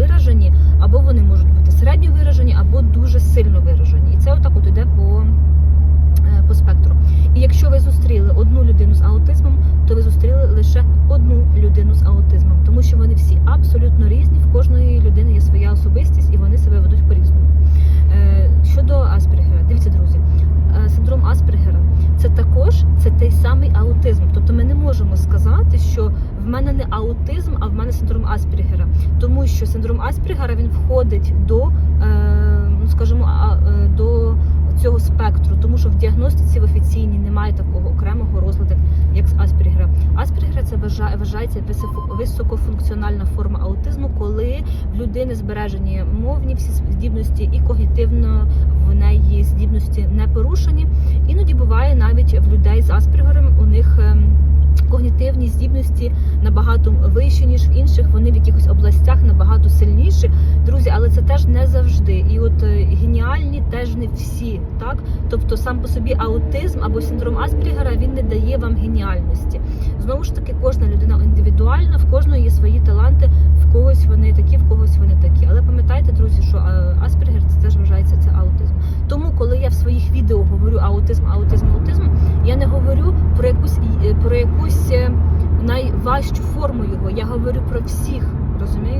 виражені, або вони можуть бути середньо виражені, або дуже сильно виражені. І це отак от іде по, е, по спектру. І якщо ви зустріли одну людину з аутизмом, то ви зустріли лише одну людину з аутизмом, тому що вони всі абсолютно різні. В кожної людини є своя особистість, і вони себе ведуть по-різному. Е, Щодо Аспергера, дивіться, друзі, е, синдром Аспергера це також це той самий аутизм. Тобто ми не можемо сказати, що мене не аутизм, а в мене синдром Аспергера. Тому що синдром Аспергера він входить до, е, ну скажімо, е, до цього спектру, тому що в діагностиці в офіційній немає такого окремого розладу, як з Аспергера. Аспергера це вважа- вважається високофункціональна форма аутизму, коли в людини збережені мовні всі здібності і когнітивно в неї здібності не порушені. Іноді буває навіть в людей з Аспергером у них. Здібності набагато вищі, ніж в інших. Вони в якихось областях набагато сильніші. Друзі, але це теж не завжди. І от е, геніальні теж не всі. Так, тобто сам по собі аутизм або синдром Аспрігера він не дає вам геніальності. Знову ж таки, кожна людина індивідуальна, в кожної є свої таланти, в когось вони такі, в когось вони такі. Але пам'ятайте, друзі, що е, Аспергер це теж вважається це аутизм. Тому, коли я в своїх відео говорю аутизм, аутизм, аутизм, я не говорю про якусь е, про якусь е, найважчу форму його. Я говорю про всіх, розумієте?